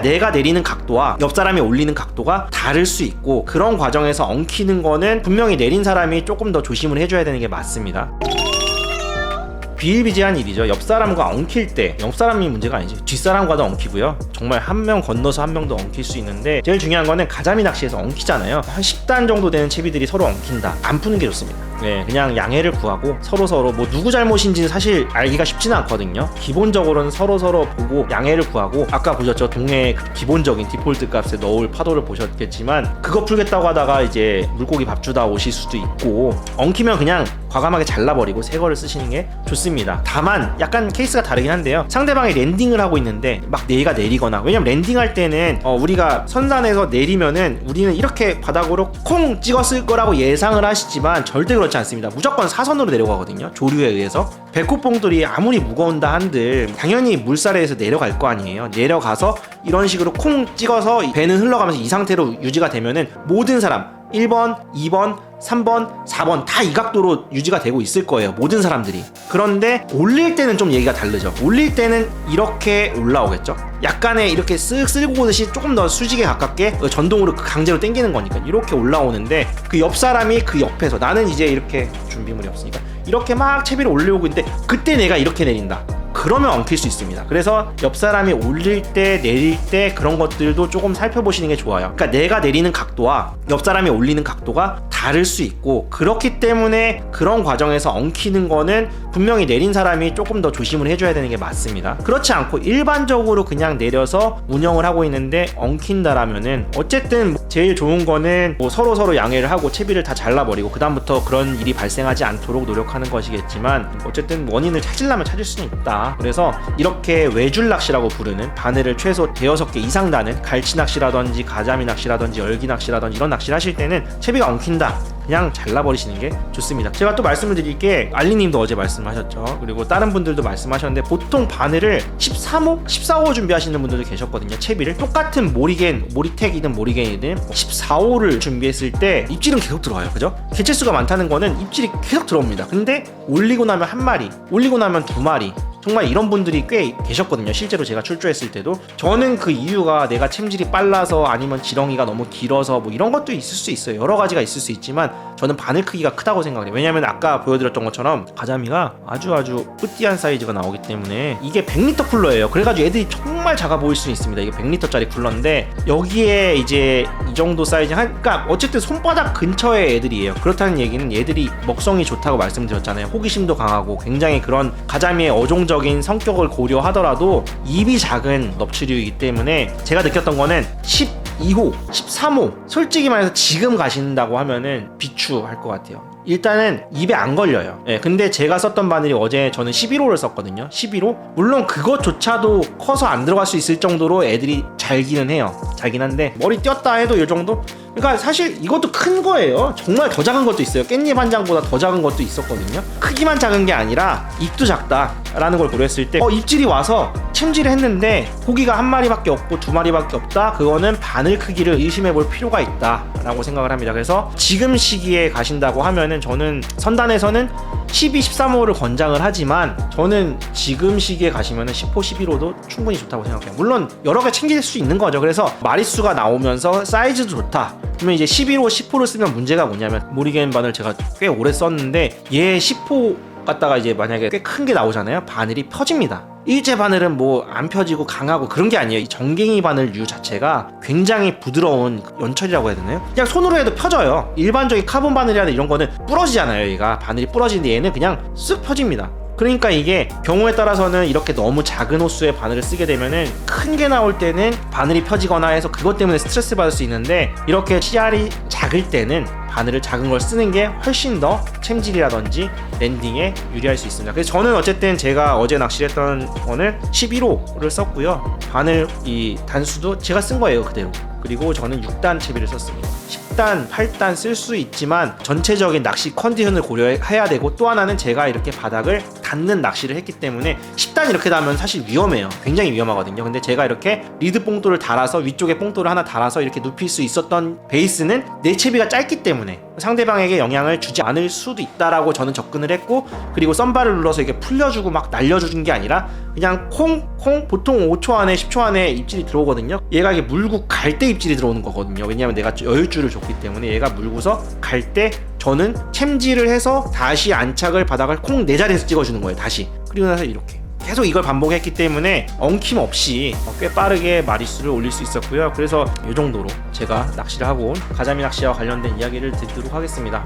내가 내리는 각도와 옆 사람이 올리는 각도가 다를 수 있고 그런 과정에서 엉키는 거는 분명히 내린 사람이 조금 더 조심을 해줘야 되는 게 맞습니다. 비일비재한 일이죠. 옆 사람과 엉킬 때, 옆 사람이 문제가 아니지. 뒷 사람과도 엉키고요. 정말 한 명 건너서 한 명도 엉킬 수 있는데 제일 중요한 거는 가자미 낚시에서 엉키잖아요. 한 10단 정도 되는 채비들이 서로 엉킨다. 안 푸는 게 좋습니다. 네, 그냥 양해를 구하고 서로 서로 뭐 누구 잘못인지는 사실 알기가 쉽지는 않거든요. 기본적으로는 서로 서로 보고 양해를 구하고 아까 보셨죠 동해 그 기본적인 디폴트 값에 넣을 파도를 보셨겠지만 그거 풀겠다고 하다가 이제 물고기 밥 주다 오실 수도 있고 엉키면 그냥 과감하게 잘라버리고 새 거를 쓰시는 게 좋습니다. 다만 약간 케이스가 다르긴 한데요. 상대방이 랜딩을 하고 있는데 막 내가 내리거나 왜냐면 랜딩할 때는 어, 우리가 선단에서 내리면은 우리는 이렇게 바닥으로 콩 찍었을 거라고 예상을 하시지만 절대 그렇지 않습니다. 무조건 사선으로 내려가거든요. 조류에 의해서 배꼽봉돌이 아무리 무거운다 한들 당연히 물살에서 내려갈 거 아니에요. 내려가서 이런 식으로 콩 찍어서 배는 흘러가면서 이 상태로 유지가 되면은 모든 사람 1번, 2번, 3번, 4번 다 이 각도로 유지가 되고 있을 거예요. 모든 사람들이. 그런데 올릴 때는 좀 얘기가 다르죠. 올릴 때는 이렇게 올라오겠죠. 약간의 이렇게 쓱 쓸고 오듯이 조금 더 수직에 가깝게 전동으로 그 강제로 당기는 거니까 이렇게 올라오는데 그 옆 사람이 그 옆에서 나는 이제 이렇게 준비물이 없으니까 이렇게 막 채비를 올려오고 있는데 그때 내가 이렇게 내린다. 그러면 엉킬 수 있습니다. 그래서 옆 사람이 올릴 때 내릴 때 그런 것들도 조금 살펴보시는 게 좋아요. 그러니까 내가 내리는 각도와 옆 사람이 올리는 각도가 다를 수 있고 그렇기 때문에 그런 과정에서 엉키는 거는 분명히 내린 사람이 조금 더 조심을 해줘야 되는 게 맞습니다. 그렇지 않고 일반적으로 그냥 내려서 운영을 하고 있는데 엉킨다라면은 어쨌든 제일 좋은 거는 뭐 서로 서로 양해를 하고 채비를 다 잘라버리고 그 다음부터 그런 일이 발생하지 않도록 노력하는 것이겠지만 어쨌든 원인을 찾으려면 찾을 수는 있다. 그래서 이렇게 외줄 낚시라고 부르는 바늘을 최소 대여섯 개 이상 다는 갈치 낚시라든지 가자미 낚시라든지 열기 낚시라든지 이런 낚시를 하실 때는 채비가 엉킨다. 그냥 잘라버리시는 게 좋습니다. 제가 또 말씀을 드릴 게 알리님도 어제 말씀하셨죠. 그리고 다른 분들도 말씀하셨는데 보통 바늘을 13호, 14호 준비하시는 분들도 계셨거든요. 채비를 똑같은 모리겐, 모리텍이든 모리겐이든 14호를 준비했을 때 입질은 계속 들어와요. 그죠? 개체수가 많다는 거는 입질이 계속 들어옵니다. 근데 올리고 나면 한 마리, 올리고 나면 두 마리, 정말 이런 분들이 꽤 계셨거든요. 실제로 제가 출조했을 때도 저는 그 이유가 내가 챔질이 빨라서 아니면 지렁이가 너무 길어서 뭐 이런 것도 있을 수 있어요. 여러 가지가 있을 수 있지만 저는 바늘 크기가 크다고 생각해요. 왜냐면 아까 보여드렸던 것처럼 가자미가 아주 아주 뿌띠한 사이즈가 나오기 때문에 이게 100리터 쿨러예요. 그래가지고 애들이 정말 작아 보일 수 있습니다. 이게 100리터짜리 쿨러인데 여기에 이제 이 정도 사이즈 한 그러니까 어쨌든 손바닥 근처의 애들이에요. 그렇다는 얘기는 얘들이 먹성이 좋다고 말씀드렸잖아요. 호기심도 강하고 굉장히 그런 가자미의 어종적 인 성격을 고려하더라도 입이 작은 넙치류이기 때문에 제가 느꼈던 거는 12호, 13호 솔직히 말해서 지금 가신다고 하면은 비추할 것 같아요. 일단은 입에 안 걸려요. 예, 근데 제가 썼던 바늘이 어제 저는 11호를 썼거든요. 11호. 물론 그것조차도 커서 안 들어갈 수 있을 정도로 애들이 잘기는 해요. 잘긴 한데 머리 띄었다 해도 이 정도? 그러니까 사실 이것도 큰 거예요. 정말 더 작은 것도 있어요. 깻잎 한 장보다 더 작은 것도 있었거든요. 크기만 작은 게 아니라 입도 작다 라는 걸 고려했을 때 어, 입질이 와서 챔질을 했는데 고기가 한 마리밖에 없고 두 마리밖에 없다. 그거는 바늘 크기를 의심해 볼 필요가 있다 라고 생각을 합니다. 그래서 지금 시기에 가신다고 하면은 저는 선단에서는 12, 13호를 권장을 하지만 저는 지금 시기에 가시면은 10호, 11호도 충분히 좋다고 생각해요. 물론 여러 개 챙길 수 있는 거죠. 그래서 마리수가 나오면서 사이즈도 좋다. 그러면 이제 11호, 10호를 쓰면 문제가 뭐냐면 모리겐 바늘 제가 꽤 오래 썼는데 얘 10호 갖다가 이제 만약에 꽤 큰 게 나오잖아요. 바늘이 펴집니다. 일제 바늘은 뭐 안 펴지고 강하고 그런 게 아니에요. 이 정갱이 바늘류 자체가 굉장히 부드러운 연철이라고 해야 되나요? 그냥 손으로 해도 펴져요. 일반적인 카본 바늘이나 이런 거는 부러지잖아요. 얘가 바늘이 부러지는데 얘는 그냥 쓱 펴집니다. 그러니까 이게 경우에 따라서는 이렇게 너무 작은 호수의 바늘을 쓰게 되면은 큰 게 나올 때는 바늘이 펴지거나 해서 그것 때문에 스트레스 받을 수 있는데 이렇게 씨알이 작을 때는 바늘을 작은 걸 쓰는 게 훨씬 더 챔질이라든지 랜딩에 유리할 수 있습니다. 그래서 저는 어쨌든 제가 어제 낚시를 했던 거는 11호를 썼고요. 바늘 이 단수도 제가 쓴 거예요 그대로. 그리고 저는 6단 채비를 썼습니다. 10단, 8단 쓸 수 있지만 전체적인 낚시 컨디션을 고려해야 되고 또 하나는 제가 이렇게 바닥을 닿는 낚시를 했기 때문에 10단 이렇게 닿으면 사실 위험해요. 굉장히 위험하거든요. 근데 제가 이렇게 리드 뽕돌을 달아서 위쪽에 뽕돌을 하나 달아서 이렇게 눕힐 수 있었던 베이스는 내 채비가 짧기 때문에 상대방에게 영향을 주지 않을 수도 있다라고 저는 접근을 했고 그리고 썬바를 눌러서 이게 풀려주고 막 날려주는 게 아니라 그냥 콩 콩 보통 5초 안에 10초 안에 입질이 들어오거든요. 얘가 이게 물고 갈 때 입질이 들어오는 거거든요. 왜냐하면 내가 여유줄을 줬기 때문에 얘가 물고서 갈 때 저는 챔질을 해서 다시 안착을 바닥을 콩내 자리에서 찍어주는 거예요. 다시 그리고 나서 이렇게 계속 이걸 반복했기 때문에 엉킴 없이 꽤 빠르게 마리수를 올릴 수 있었고요. 그래서 이 정도로 제가 낚시를 하고 온 가자미 낚시와 관련된 이야기를 드리도록 하겠습니다.